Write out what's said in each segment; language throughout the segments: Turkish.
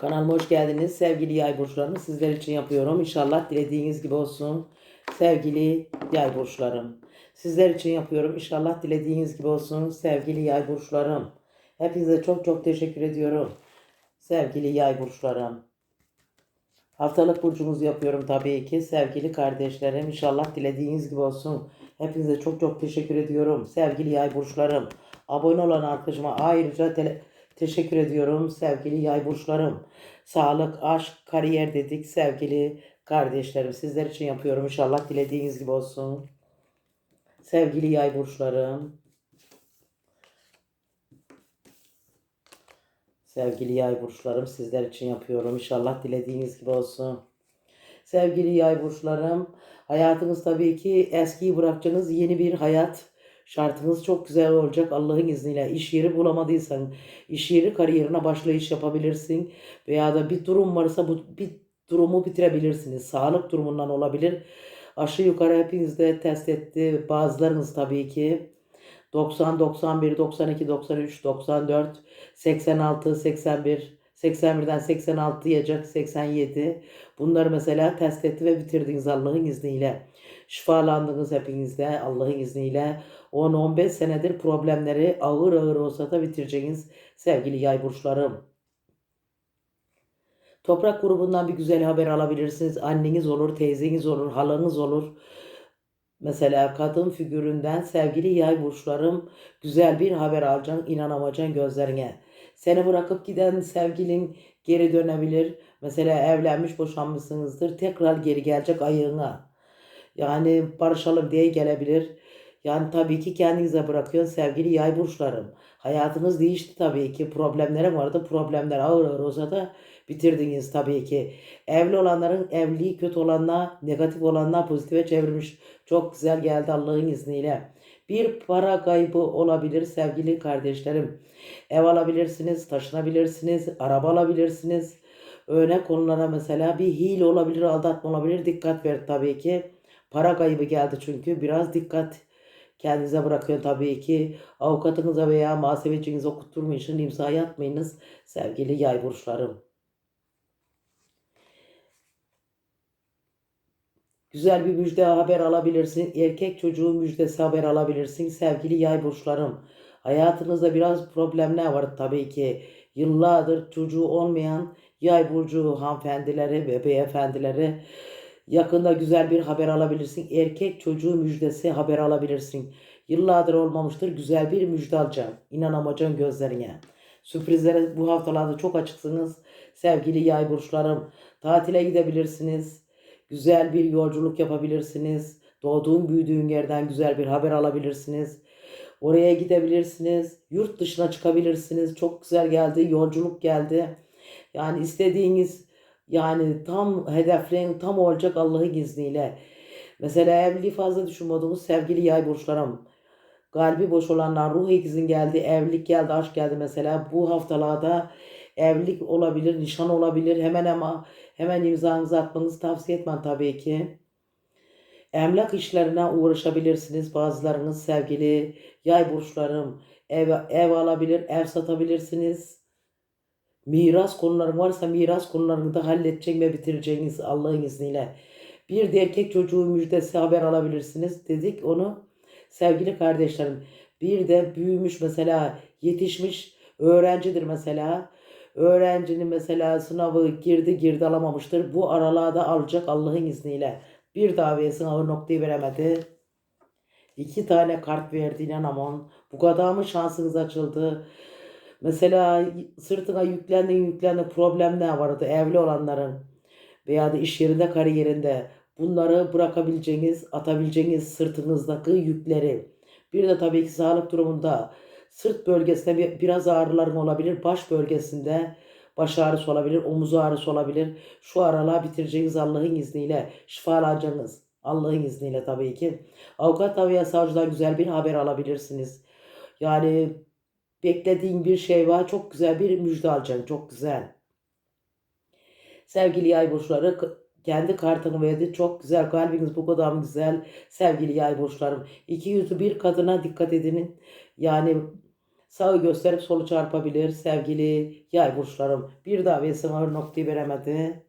Kanalıma hoş geldiniz. Sevgili yay burçlarım sizler için yapıyorum. İnşallah dilediğiniz gibi olsun. Sevgili yay burçlarım. Sizler için yapıyorum. İnşallah dilediğiniz gibi olsun. Sevgili yay burçlarım. Hepinize çok çok teşekkür ediyorum. Sevgili yay burçlarım. Haftalık burcunuzu yapıyorum tabii ki. Sevgili kardeşlerim inşallah dilediğiniz gibi olsun. Hepinize çok çok teşekkür ediyorum. Sevgili yay burçlarım. Abone olan arkadaşıma ayrıca tele- teşekkür ediyorum. Sevgili yay burçlarım. Sağlık, aşk, kariyer dedik sevgili kardeşlerim. Sizler için yapıyorum. İnşallah dilediğiniz gibi olsun. Sevgili yay burçlarım. Sevgili yay burçlarım sizler için yapıyorum. İnşallah dilediğiniz gibi olsun. Sevgili yay burçlarım, hayatınız tabii ki eskiyi bırakacağınız yeni bir hayat şartınız çok güzel olacak Allah'ın izniyle. İş yeri bulamadıysan, iş yeri kariyerine başlayış yapabilirsin veya da bir durum varsa bu bir durumu bitirebilirsiniz. Sağlık durumundan olabilir. Aşağı yukarı hepiniz de test etti. Bazılarınız tabii ki 90, 91, 92, 93, 94, 86, 81, 81'den 86 yiyecek 87. Bunları mesela test etti ve bitirdiniz Allah'ın izniyle. Şifalandınız hepiniz de Allah'ın izniyle. 10-15 senedir problemleri ağır ağır olsa da bitireceğiniz sevgili yay burçlarım. Toprak grubundan bir güzel haber alabilirsiniz. Anneniz olur, teyzeniz olur, halanız olur. Mesela kadın figüründen sevgili yay burçlarım güzel bir haber alacaksın, inanamayacaksın gözlerine. Seni bırakıp giden sevgilin geri dönebilir. Mesela evlenmiş boşanmışsınızdır. Tekrar geri gelecek ayığına. Yani barışalım diye gelebilir. Yani tabii ki kendinize bırakıyorsun sevgili yay burçlarım. Hayatınız değişti tabii ki. Problemlere vardı. Problemler ağır ağır olsa da bitirdiniz tabii ki. Evli olanların evliliği kötü olanlar, negatif olanlar pozitife çevirmiş. Çok güzel geldi Allah'ın izniyle. Bir para kaybı olabilir sevgili kardeşlerim. Ev alabilirsiniz, taşınabilirsiniz, araba alabilirsiniz. Öne konulara mesela bir hile olabilir, aldatma olabilir. Dikkat ver tabii ki. Para kaybı geldi çünkü biraz dikkat kendinize bırakın tabii ki. Avukatınıza veya muhasebecinize okutturmayın, imza atmayınız sevgili yay burçlarım. Güzel bir müjde haber alabilirsin. Erkek çocuğu müjdesi haber alabilirsin sevgili yay burçlarım. Hayatınızda biraz problemler var tabii ki. Yıllardır çocuğu olmayan yay burcu hanımefendileri ve beyefendileri yakında güzel bir haber alabilirsin. Erkek çocuğu müjdesi haber alabilirsin. Yıllardır olmamıştır. Güzel bir müjde alacaksın. İnanamayacaksın gözlerine. Sürprizlere bu haftalarda çok açıksınız. Sevgili yay burçlarım. Tatile gidebilirsiniz. Güzel bir yolculuk yapabilirsiniz. Doğduğun büyüdüğün yerden güzel bir haber alabilirsiniz. Oraya gidebilirsiniz. Yurt dışına çıkabilirsiniz. Çok güzel geldi. Yolculuk geldi. Yani istediğiniz yani tam hedeflerin tam olacak Allah'ın izniyle. Mesela evliliği fazla düşünmediğimiz sevgili yay burçlarım. Kalbi boş olanlar ruh ikizin geldi, evlilik geldi, aşk geldi mesela. Bu haftalarda evlilik olabilir, nişan olabilir. Hemen ama hemen imzanızı atmanızı tavsiye etmem tabii ki. Emlak işlerine uğraşabilirsiniz bazılarınız sevgili yay burçlarım. Ev, ev alabilir, ev satabilirsiniz. Miras konuları varsa miras konularını da halledecek ve bitireceğiniz Allah'ın izniyle. Bir de erkek çocuğu müjdesi haber alabilirsiniz dedik onu. Sevgili kardeşlerim bir de büyümüş mesela yetişmiş öğrencidir mesela. Öğrencinin mesela sınavı girdi girdi alamamıştır. Bu aralığa alacak Allah'ın izniyle. Bir davaya sınavı noktayı veremedi. İki tane kart verdi inanamam. Bu kadar mı şansınız açıldı? Mesela sırtına yüklendi yüklendi problemler vardı evli olanların veya da iş yerinde kariyerinde bunları bırakabileceğiniz, atabileceğiniz sırtınızdaki yükleri. Bir de tabii ki sağlık durumunda sırt bölgesinde bir- biraz ağrıların olabilir. Baş bölgesinde baş ağrısı olabilir, omuz ağrısı olabilir. Şu aralığa bitireceğiniz Allah'ın izniyle şifalanacaksınız. Allah'ın izniyle tabii ki. Avukat veya savcıdan güzel bir haber alabilirsiniz. Yani beklediğin bir şey var. Çok güzel bir müjde alacaksın. Çok güzel. Sevgili yay burçları kendi kartını verdi. Çok güzel. Kalbiniz bu kadar mı güzel. Sevgili yay burçlarım. İki yüzlü bir kadına dikkat edin. Yani Sağı gösterip solu çarpabilir sevgili yay burçlarım. Bir daha ve sınır noktayı veremedi.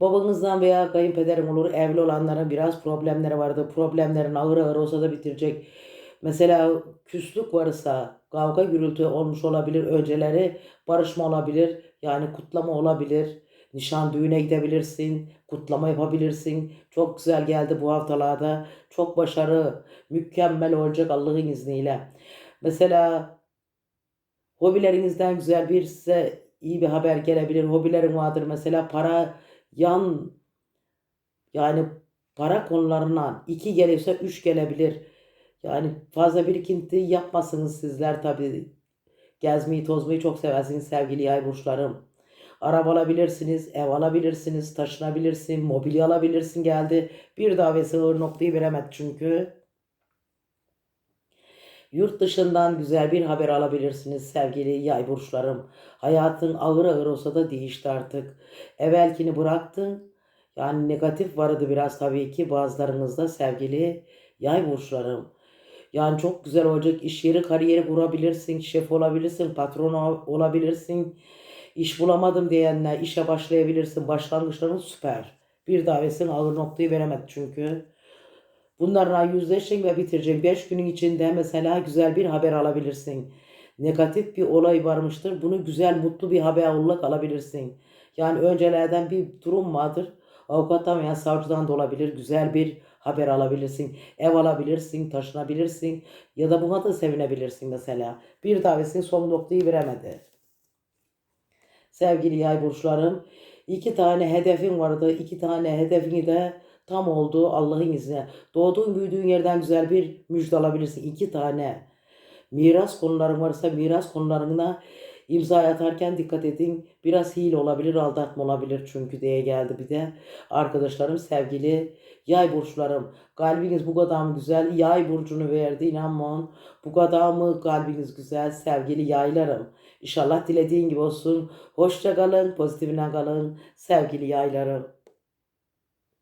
Babanızdan veya kayınpederin olur evli olanların biraz problemleri vardı. Problemlerin ağır ağır olsa da bitirecek. Mesela küslük varsa kavga gürültü olmuş olabilir. Önceleri barışma olabilir. Yani kutlama olabilir. Nişan düğüne gidebilirsin. Kutlama yapabilirsin. Çok güzel geldi bu haftalarda. Çok başarı. Mükemmel olacak Allah'ın izniyle. Mesela hobilerinizden güzel bir size iyi bir haber gelebilir. Hobilerin vardır mesela para yan yani para konularından iki gelirse üç gelebilir. Yani fazla birikinti yapmasınız sizler tabii. Gezmeyi tozmayı çok seversiniz sevgili yay burçlarım. Araba alabilirsiniz, ev alabilirsiniz, taşınabilirsin, mobilya alabilirsin geldi. Bir daha ve sığır noktayı veremedi çünkü. Yurt dışından güzel bir haber alabilirsiniz sevgili yay burçlarım. Hayatın ağır ağır olsa da değişti artık. Evvelkini bıraktın. Yani negatif vardı biraz tabii ki bazılarınızda sevgili yay burçlarım. Yani çok güzel olacak iş yeri kariyeri kurabilirsin, şef olabilirsin, patron ol- olabilirsin. İş bulamadım diyenler işe başlayabilirsin. Başlangıçların süper. Bir davetsin ağır noktayı veremedi çünkü. Bunlarla yüzleşeceksin ve bitireceksin. 5 günün içinde mesela güzel bir haber alabilirsin. Negatif bir olay varmıştır. Bunu güzel, mutlu bir haber olarak alabilirsin. Yani öncelerden bir durum vardır. Avukattan veya savcıdan da olabilir. Güzel bir haber alabilirsin. Ev alabilirsin, taşınabilirsin. Ya da buna da sevinebilirsin mesela. Bir davetsin son noktayı veremedi. Sevgili yay burçlarım, iki tane hedefin vardı. İki tane hedefini de tam oldu Allah'ın izniyle. Doğduğun büyüdüğün yerden güzel bir müjde alabilirsin. İki tane. Miras konuların varsa miras konularına imza atarken dikkat edin. Biraz hile olabilir, aldatma olabilir çünkü diye geldi bir de. Arkadaşlarım sevgili yay burçlarım. Kalbiniz bu kadar mı güzel? Yay burcunu verdi inanmam. Bu kadar mı kalbiniz güzel sevgili yaylarım? İnşallah dilediğin gibi olsun. Hoşça kalın, pozitifine kalın sevgili yaylarım.